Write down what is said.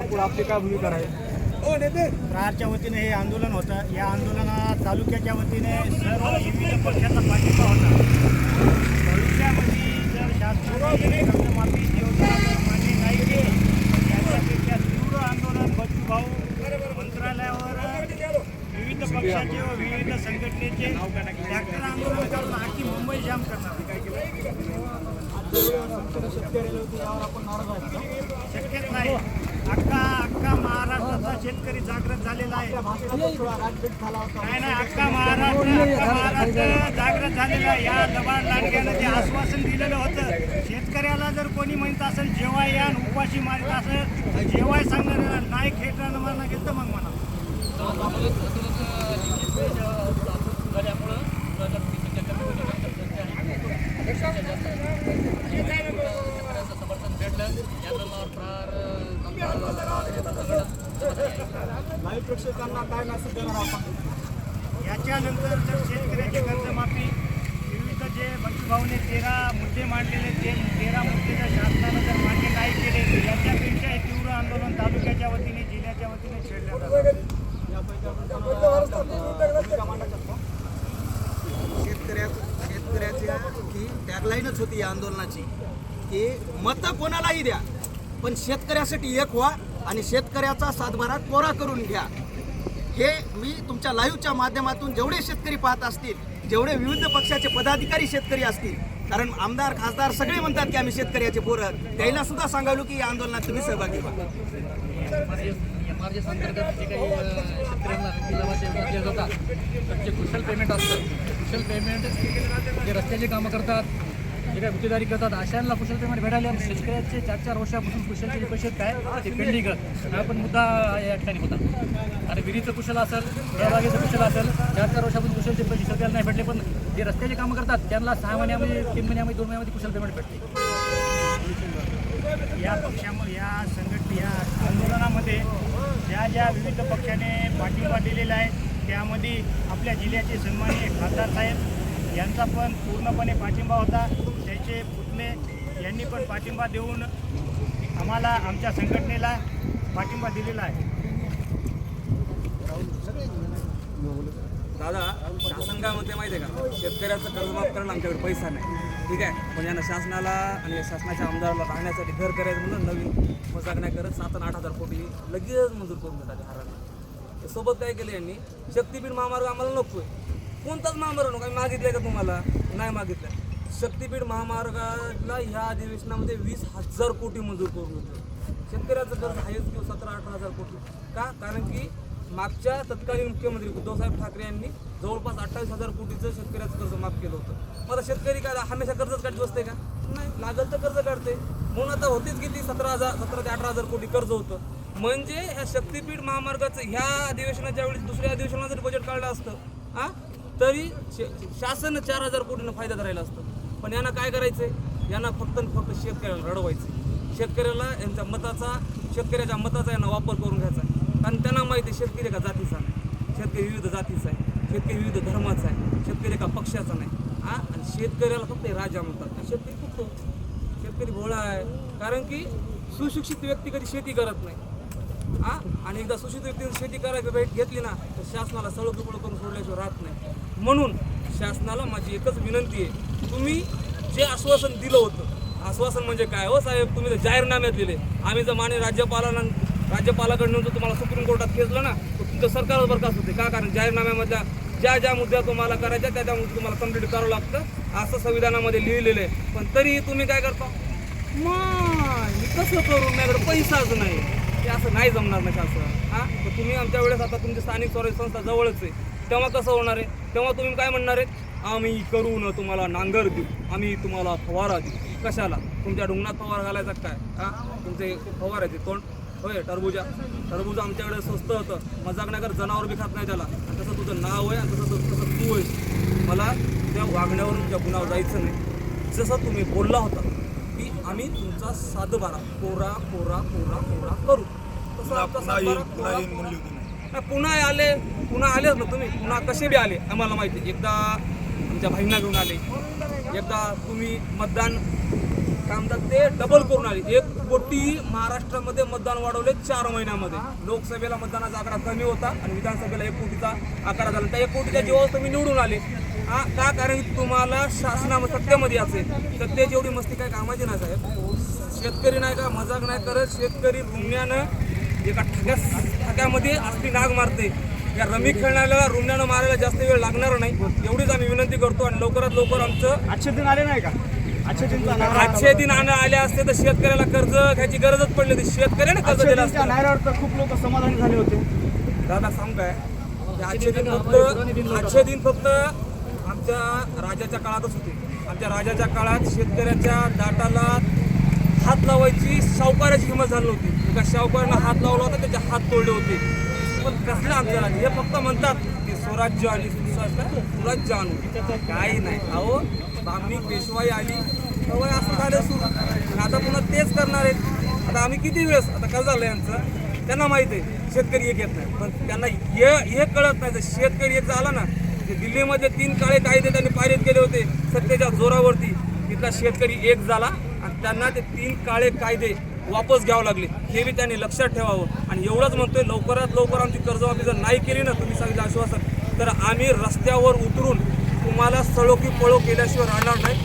आपली काय भूमिका राहील? प्रहारच्या वतीने हे आंदोलन होतं. या आंदोलनात तालुक्याच्या वतीने सर्व विविध पक्षाचा पाठिंबा होता. भविष्यामध्ये जर शासनाने कर्जमाफी योजना मान्य नाही केली त्याच्यापेक्षा तीव्र आंदोलन बच्चू भाऊ मंत्रालयावर विविध पक्षाचे व विविध संघटनेचे ट्रॅक्टर आंदोलन करून आखी मुंबई जाम करणार? शक्यच नाही. अख्खा अख्खा महाराष्ट्राचा शेतकरी जागृत झालेला आहे. नाही नाही अख्खा महाराष्ट्र अख्खा महाराष्ट्र जागृत झालेला आहे. या दबाण लांडग्यानं जे आश्वासन दिलेलं होतं शेतकऱ्याला जर कोणी म्हणत असेल जेवाय या उपाशी मारित असेल जेवाय सांगणार नाही खेळताना मला घेतं तर मग म्हणा. लाईव्ह प्रेक्षकांना काय मेसेज देणार आपण? याच्यानंतर जर शेतकऱ्याची कर्जमाफी विविध जे बंधुभाऊने तेरा मुद्दे मांडलेले ते तेरा मुद्दे जर शासनानं जर मान्य नाही केले तर याच्यापेक्षा हे तीव्र आंदोलन तालुक्याच्या वतीने जिल्ह्याच्या वतीने छेडलं जातं. यापैकी आपण कोणाला भूमिका मांडू शकतो शेतकऱ्याचं शेतकऱ्याची ही टॅगलाईनच होती या आंदोलनाची की मतं कोणालाही द्या पण शेतकऱ्यासाठी एक व्हा आणि शेतकऱ्याचा सातबारा कोरा करून घ्या. हे मी तुमच्या लाईव्हच्या माध्यमातून जेवढे शेतकरी पाहत असतील जेवढे विविध पक्षाचे पदाधिकारी शेतकरी असतील कारण आमदार खासदार सगळे म्हणतात की आम्ही शेतकऱ्याचे पोरं त्याला सुद्धा सांगावलो की या आंदोलनात तुम्ही सहभागी व्हा. अंतर्गत जे काही शेतकऱ्यांना योजना दिल्या जातात कुशल पेमेंट असतं कुशल पेमेंट जे रस्त्याची कामं करतात जे काही गुत्तेदारी करतात. अशांना कुशल पेमेंट भेटायला शेतकऱ्यांचे शेतकऱ्याचे चार चार वर्षापासून कुशलचे जे पैसे काय? ते पेंडिंग हा पण मुद्दा या ठिकाणी होता. आणि विहिरीचं कुशल असेल फळबागेचं कुशल असेल चार चार वर्षापासून कुशलचे पैसे शेतकऱ्याला नाही भेटले पण जे रस्त्याचे कामं करतात त्यांना सहा महिन्यामध्ये तीन महिन्यामध्ये दोन महिन्यामध्ये कुशल पेमेंट भेटते. या पक्षामुळे या संघट या आंदोलनामध्ये ज्या ज्या विविध पक्षाने पाठिंबा दिलेला आहे त्यामध्ये आपल्या जिल्ह्याचे सन्माननीय खासदार साहेब यांचा पण पूर्णपणे पाठिंबा होता. त्याचे पुतणे यांनी पण पाठिंबा देऊन आम्हाला आमच्या संघटनेला पाठिंबा दिलेला आहे. दादा शासन काय म्हणते माहिती आहे का? शेतकऱ्याचं कर्जमाफ करणं आमच्याकडे पैसा नाही. ठीक आहे? पण यांना शासनाला आणि शासनाच्या आमदाराला राहण्यासाठी घर करायचं म्हणून नवीन मजाक नाही करत सात आणि आठ हजार कोटी लगेच मंजूर करून देतात घरांना सोबत काय केलं यांनी? शक्तीपीठ महामार्ग आम्हाला नकोय. कोणताच महामार्ग नको. आम्ही मागितलं का तुम्हाला? नाही मागितलं शक्तीपीठ महामार्गाला ह्या अधिवेशनामध्ये वीस हजार कोटी मंजूर करून होतं शेतकऱ्याचं कर्ज आहेच किंवा सतरा अठरा हजार कोटी. का? कारण की मागच्या तत्कालीन मुख्यमंत्री उद्धवसाहेब ठाकरे यांनी जवळपास अठ्ठावीस हजार कोटीचं शेतकऱ्याचं कर्ज माफ केलं होतं. मग आता शेतकरी काय हमेशा कर्जच काढत बसते का? नाही लागल तर कर्ज काढते म्हणून आता होतीच किती? सतरा हजार सतरा ते अठरा हजार कोटी कर्ज होतं. म्हणजे ह्या शक्तीपीठ महामार्गाचं ह्या अधिवेशनाच्या वेळेस दुसऱ्या अधिवेशनात जरी बजेट काढलं असतं हां तरी शे- शासन चार हजार कोटीनं फायदा करायला असतं. पण यांना काय करायचं यांना फक्त आणि फक्त शेतकऱ्याला रडवायचं शेतकऱ्याला यांच्या मताचा शेतकऱ्याच्या मताचा यांना वापर करून घ्यायचा आहे. कारण त्यांना माहिती आहे शेतकरी एका जातीचा नाही. शेतकरी विविध जातीचा आहे. शेतकरी विविध धर्माचा आहे. शेतकरी एका पक्षाचा नाही. हा? आणि शेतकऱ्याला फक्त राजा म्हणतात. शेतकरी फक्त शेतकरी भोळा आहे. कारण की सुशिक्षित व्यक्ती कधी शेती करत नाही. हा? आणि एकदा सुशिक्षित व्यक्तीने शेती करायची भेट घेतली ना तर शासनाला सळकुपळ करून सोडल्याशिवाय राहत नाही. म्हणून शासनाला माझी एकच विनंती आहे. तुम्ही जे आश्वासन दिलं होतं आश्वासन म्हणजे काय? हो साहेब तुम्ही तर जाहीरनाम्यात दिले. आम्ही जर माने राज्यपालांना राज्यपालाकडनं जर तुम्हाला सुप्रीम कोर्टात खेचलं ना तर तुमचं सरकारच बरखास्त होते. का? कारण जाहीरनाम्यामधल्या ज्या ज्या मुद्द्या तुम्हाला करायच्या त्या त्या मुद्दे तुम्हाला कंप्लीट करावं लागतं. असं संविधानामध्ये लिहिलेलं आहे. पण तरीही तुम्ही काय करता? मग मी कसं करू? माझ्याकडे पैसाच नाही. ते असं नाही जमणार ना शासन हां? तर तुम्ही आमच्या वेळेस आता तुमची स्थानिक स्वराज्य संस्था जवळच आहे. तेव्हा कसं होणार आहे? तेव्हा तुम्ही काय म्हणणार आहे आम्ही करू न तुम्हाला नांगर देऊ. आम्ही तुम्हाला फवारा देऊ. कशाला? तुमच्या डुंगणात फवारा घालायचा काय? हां? तुमचे फवारायचे तोंड होय टरबुजा. टरबुजा आमच्याकडे स्वस्त होतं. मजाक नाही कर जनावर बी खात नाही त्याला. आणि तसं तुझं नाव आहे आणि तसं तसं तू आहेस. मला त्या वागण्यावरून तुझ्या गुणावर जायचं नाही. जसं तुम्ही बोलला होता की आम्ही तुमचा सातबारा कोरा कोरा कोरा कोरा करू. तसं आमचा पुन्हा आले. पुन्हा आलेच ना तुम्ही. पुन्हा कसे बी आले? आम्हाला माहिती. एकदा आमच्या भाईंना घेऊन आले. एकदा तुम्ही मतदान काय म्हणतात ते डबल करून आले. एक कोटी महाराष्ट्रामध्ये मतदान वाढवले चार महिन्यामध्ये. लोकसभेला मतदानाचा आकडा कमी होता आणि विधानसभेला एक कोटीचा आकडा झाला. त्या एक कोटीच्या जीवावर तुम्ही निवडून आले. हा का कारण तुम्हाला शासनामध्ये सत्तेमध्ये असेल सत्तेची एवढी मस्ती काय कामाची नाही साहेब. शेतकरी नाही का मजाक नाही करत. शेतकरी रुमण्यानं एका ठग्या ठग्यामध्ये असली नाग मारते या रमी खेळण्याला रुमण्यानं मारायला जास्त वेळ लागणार नाही. एवढीच आम्ही विनंती करतो आणि लवकरात लवकर आमचं आजचे दिन आले नाही का? आजचे आजचे दिन आणा आले असते तर शेतकऱ्याला कर्ज घ्यायची गरजच पडली होती. शेतकऱ्याने कर्ज दिलं असतं. तर खूप लोक समाधानी झाले होते. दादा सांग काय? की आजचे दिन फक्त आजचे दिन फक्त आमच्या राजाच्या काळातच होते. आमच्या राजाच्या काळात शेतकऱ्याच्या दाटाला हात लावायची सावकाराची हिंमत झाली होती एका सावकारानं हात लावला होता त्याचे हात तोडले होते. पण कसलं आमचं हे फक्त म्हणतात की स्वराज्य आणि सुशासन सुराज्य आणू. काही नाही. अहो आम्ही पेशवाई आली. तेव्हा असं झालं सुरू. आता पुन्हा तेच करणार आहेत. आता आम्ही किती वेळेस आता काय झालं यांचं? त्यांना माहीत आहे शेतकरी एक येत नाही. पण त्यांना हे हे कळत नाही. जर शेतकरी एक झाला ना ते दिल्लीमध्ये तीन काळे कायदे त्यांनी पारित केले होते सत्तेच्या जोरावरती तिथला शेतकरी एक झाला आणि त्यांना ते तीन काळे कायदे वापस घ्यावं लागले. हे बी त्यांनी लक्षात ठेवावं. आणि एवढंच म्हणतोय लवकरात लवकर आमची कर्जमाफी जर नाही केली ना तुम्ही सांगितलं आश्वासन तर आम्ही रस्त्यावर उतरून तुम्हाला सळो की पळो केल्याशिवाय राहणार नाही.